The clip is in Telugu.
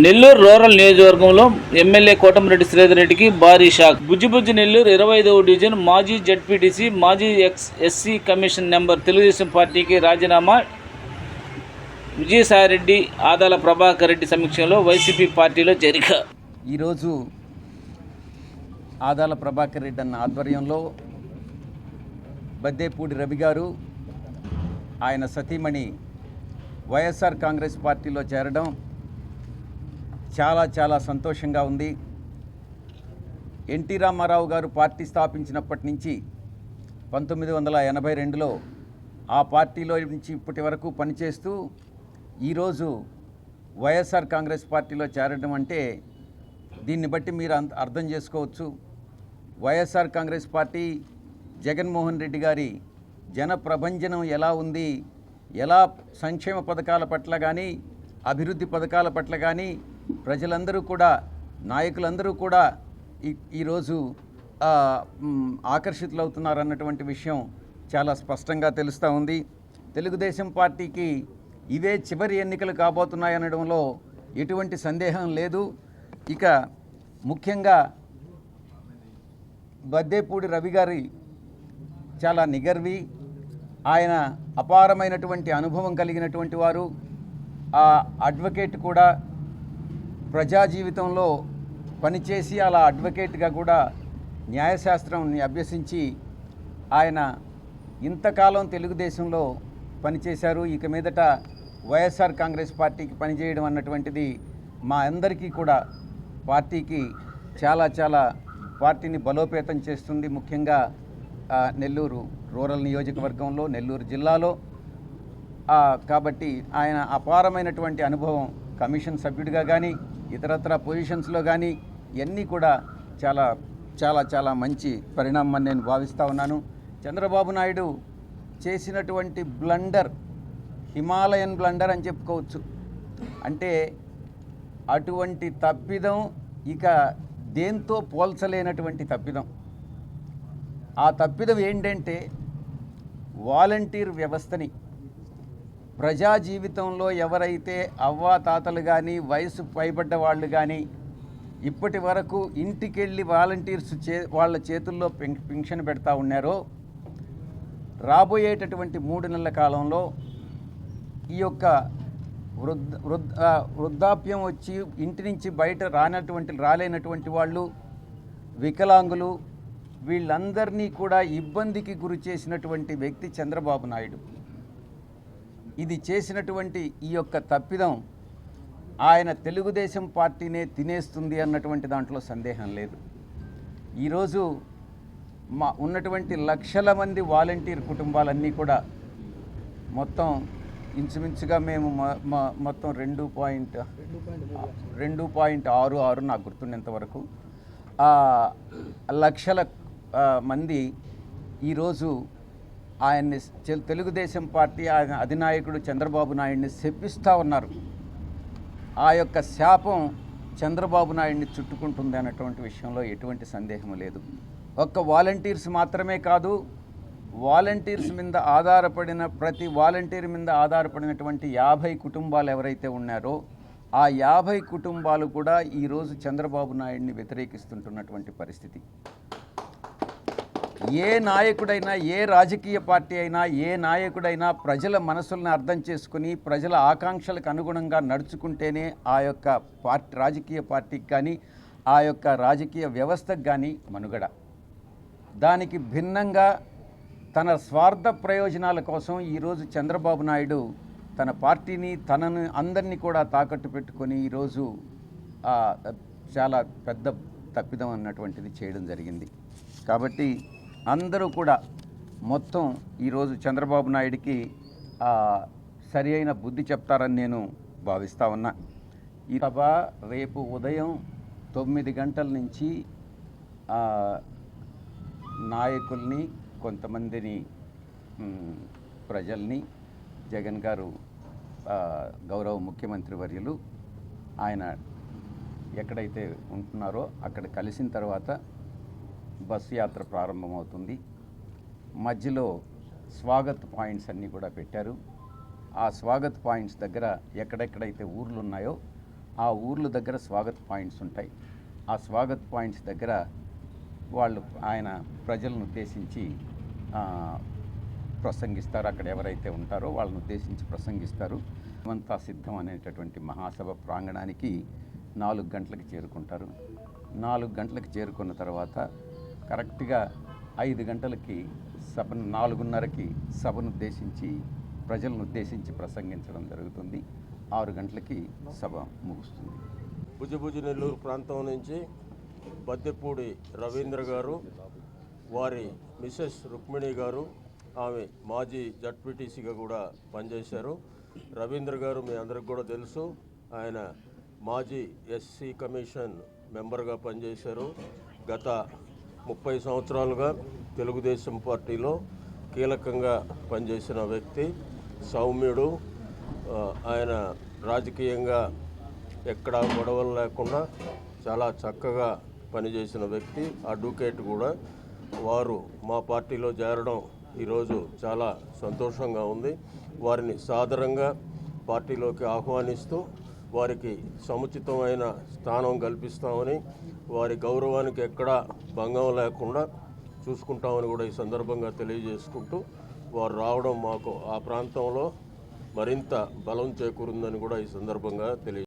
నెల్లూరు రూరల్ నియోజకవర్గంలో ఎమ్మెల్యే కోటమిరెడ్డి శ్రీధర్ రెడ్డికి భారీ షాక్. బుజ్జిబుజ్జి నెల్లూరు ఇరవై ఐదవ డివిజన్ మాజీ జడ్పీటీసీ మాజీ ex SC commission number Telugudesam పార్టీకి రాజీనామా. విజయసాయిరెడ్డి ఆదాల ప్రభాకర్ రెడ్డి సమీక్షంలో వైసీపీ పార్టీలో చేరిక ఈరోజు ఆదాల ప్రభాకర్ రెడ్డి అన్న ఆధ్వర్యంలో బద్దేపూడి రవి గారు ఆయన సతీమణి వైఎస్ఆర్ కాంగ్రెస్ పార్టీలో చేరడం చాలా చాలా సంతోషంగా ఉంది. ఎన్టీ రామారావు గారు పార్టీ స్థాపించినప్పటి నుంచి పంతొమ్మిది వందల ఎనభై రెండులో ఆ పార్టీలో నుంచి ఇప్పటి వరకు పనిచేస్తూ ఈరోజు వైఎస్ఆర్ కాంగ్రెస్ పార్టీలో చేరడం అంటే దీన్ని బట్టి మీరు అంత అర్థం చేసుకోవచ్చు. వైఎస్ఆర్ కాంగ్రెస్ పార్టీ జగన్మోహన్ రెడ్డి గారి జన ప్రభంజనం ఎలా ఉంది? ఎలా సంక్షేమ పథకాల పట్ల కానీ అభివృద్ధి పథకాల పట్ల కానీ ప్రజలందరూ కూడా నాయకులందరూ కూడా ఈ ఈరోజు ఆకర్షితులు మ్, ఆకర్షితులవుతున్నారన్నటువంటి విషయం చాలా స్పష్టంగా తెలుస్తూ ఉంది. తెలుగుదేశం పార్టీకి ఇవే చివరి ఎన్నికలు కాబోతున్నాయనడంలో ఎటువంటి సందేహం లేదు. ఇక ముఖ్యంగా బద్దేపూడి రవి గారి చాలా నిగర్వి. ఆయన అపారమైనటువంటి అనుభవం కలిగినటువంటి వారు. ఆ అడ్వకేట్ కూడా ప్రజా జీవితంలో పనిచేసి అలా అడ్వకేట్గా కూడా న్యాయశాస్త్రంని అభ్యసించి ఆయన ఇంతకాలం తెలుగుదేశంలో పనిచేశారు. ఇక మీదట వైఎస్ఆర్ కాంగ్రెస్ పార్టీకి పనిచేయడం అన్నటువంటిది మా అందరికీ కూడా పార్టీకి చాలా చాలా పార్టీని బలోపేతం చేస్తుంది. ముఖ్యంగా నెల్లూరు రూరల్ నియోజకవర్గంలో నెల్లూరు జిల్లాలో. కాబట్టి ఆయన అపారమైనటువంటి అనుభవం కమిషన్ సభ్యుడిగా కానీ ఇతరత్ర పొజిషన్స్లో కానీ ఇవన్నీ కూడా చాలా చాలా చాలా మంచి పరిణామం నేను భావిస్తూ ఉన్నాను. చంద్రబాబు నాయుడు చేసినటువంటి బ్లండర్ హిమాలయన్ బ్లండర్ అని చెప్పుకోవచ్చు. అంటే అటువంటి తప్పిదం ఇక దేంతో పోల్చలేనటువంటి తప్పిదం. ఆ తప్పిదం ఏంటంటే వాలంటీర్ వ్యవస్థని ప్రజా జీవితంలో ఎవరైతే అవ్వా తాతలు కానీ వయసు పైబడ్డ వాళ్ళు కానీ ఇప్పటి వరకు ఇంటికెళ్ళి వాలంటీర్స్ చే వాళ్ళ చేతుల్లో పెన్ పెన్షన్ పెడతా ఉన్నారో రాబోయేటటువంటి మూడు నెలల కాలంలో ఈ యొక్క వృద్ధ వృద్ధ వృద్ధాప్యం వచ్చి ఇంటి నుంచి బయట రానటువంటి రాలేనటువంటి వాళ్ళు వికలాంగులు వీళ్ళందరినీ కూడా ఇబ్బందికి గురి చేసినటువంటి వ్యక్తి చంద్రబాబు నాయుడు. ఇది చేసినటువంటి ఈ యొక్క తప్పిదం ఆయన తెలుగుదేశం పార్టీనే తినేస్తుంది అన్నటువంటి దాంట్లో సందేహం లేదు. ఈరోజు మా ఉన్నటువంటి లక్షల మంది వాలంటీర్ కుటుంబాలన్నీ కూడా మొత్తం ఇంచుమించుగా మేము మొత్తం రెండు పాయింట్ రెండు పాయింట్ ఆరు ఆరు నాకు గుర్తున్నంత వరకు లక్షల మంది ఈరోజు ఆయన్ని తెలుగుదేశం పార్టీ ఆయన అధినాయకుడు చంద్రబాబు నాయుడిని శపిస్తూ ఉన్నారు. ఆ యొక్క శాపం చంద్రబాబు నాయుడిని చుట్టుకుంటుంది అన్నటువంటి విషయంలో ఎటువంటి సందేహం లేదు. ఒక్క వాలంటీర్స్ మాత్రమే కాదు వాలంటీర్స్ మీద ఆధారపడిన ప్రతి వాలంటీర్ మీద ఆధారపడినటువంటి యాభై కుటుంబాలు ఎవరైతే ఉన్నారో ఆ యాభై కుటుంబాలు కూడా ఈరోజు చంద్రబాబు నాయుడిని వ్యతిరేకిస్తుంటున్నటువంటి పరిస్థితి. ఏ నాయకుడైనా ఏ రాజకీయ పార్టీ అయినా ఏ నాయకుడైనా ప్రజల మనసులను అర్థం చేసుకుని ప్రజల ఆకాంక్షలకు అనుగుణంగా నడుచుకుంటేనే ఆ యొక్క పార్టీ రాజకీయ పార్టీకి కానీ ఆ యొక్క రాజకీయ వ్యవస్థకు కానీ మనుగడ. దానికి భిన్నంగా తన స్వార్థ ప్రయోజనాల కోసం ఈరోజు చంద్రబాబు నాయుడు తన పార్టీని తనను అందరినీ కూడా తాకట్టు పెట్టుకొని ఈరోజు చాలా పెద్ద తప్పిదం అన్నటువంటిది చేయడం జరిగింది. కాబట్టి అందరూ కూడా మొత్తం ఈరోజు చంద్రబాబు నాయుడికి సరి అయిన బుద్ధి చెప్తారని నేను భావిస్తా ఉన్నా. ఈ సభ రేపు ఉదయం తొమ్మిది గంటల నుంచి నాయకుల్ని కొంతమందిని ప్రజల్ని జగన్ గారు గౌరవ ముఖ్యమంత్రి వర్యులు ఆయన ఎక్కడైతే ఉంటున్నారో అక్కడ కలిసిన తర్వాత బస్సు యాత్ర ప్రారంభమవుతుంది. మధ్యలో స్వాగత్ పాయింట్స్ అన్నీ కూడా పెట్టారు. ఆ స్వాగత్ పాయింట్స్ దగ్గర ఎక్కడెక్కడైతే ఊర్లు ఉన్నాయో ఆ ఊర్ల దగ్గర స్వాగత్ పాయింట్స్ ఉంటాయి. ఆ స్వాగత్ పాయింట్స్ దగ్గర వాళ్ళు ఆయన ప్రజలను ఉద్దేశించి ప్రసంగిస్తారు. అక్కడ ఎవరైతే ఉంటారో వాళ్ళని ఉద్దేశించి ప్రసంగిస్తారు. అంతా సిద్ధం అనేటటువంటి మహాసభ ప్రాంగణానికి నాలుగు గంటలకు చేరుకుంటారు. నాలుగు గంటలకు చేరుకున్న తర్వాత కరెక్ట్గా ఐదు గంటలకి సభను నాలుగున్నరకి సభను ఉద్దేశించి ప్రజలను ఉద్దేశించి ప్రసంగించడం జరుగుతుంది. ఆరు గంటలకి సభ ముగుస్తుంది. భుజభుజ నెల్లూరు ప్రాంతం నుంచి బద్దెపూడి రవీంద్ర గారు వారి మిసెస్ రుక్మిణి గారు ఆమె మాజీ జడ్పీటీసీగా కూడా పనిచేశారు. రవీంద్ర గారు మీ అందరికి కూడా తెలుసు. ఆయన మాజీ ఎస్సీ కమిషన్ మెంబర్గా పనిచేశారు. గత ముప్పై సంవత్సరాలుగా తెలుగుదేశం పార్టీలో కీలకంగా పనిచేసిన వ్యక్తి సౌమ్యుడు ఆయన రాజకీయంగా ఎక్కడ గొడవలు లేకుండా చాలా చక్కగా పనిచేసిన వ్యక్తి అడ్వకేట్ కూడా. వారు మా పార్టీలో చేరడం ఈరోజు చాలా సంతోషంగా ఉంది. వారిని సాదరంగా పార్టీలోకి ఆహ్వానిస్తూ వారికి సముచితమైన స్థానం కల్పిస్తామని వారి గౌరవానికి ఎక్కడా భంగం లేకుండా చూసుకుంటామని కూడా ఈ సందర్భంగా తెలియజేసుకుంటూ వారు రావడం మాకు ఆ ప్రాంతంలో మరింత బలం చేకూరుందని కూడా ఈ సందర్భంగా తెలియ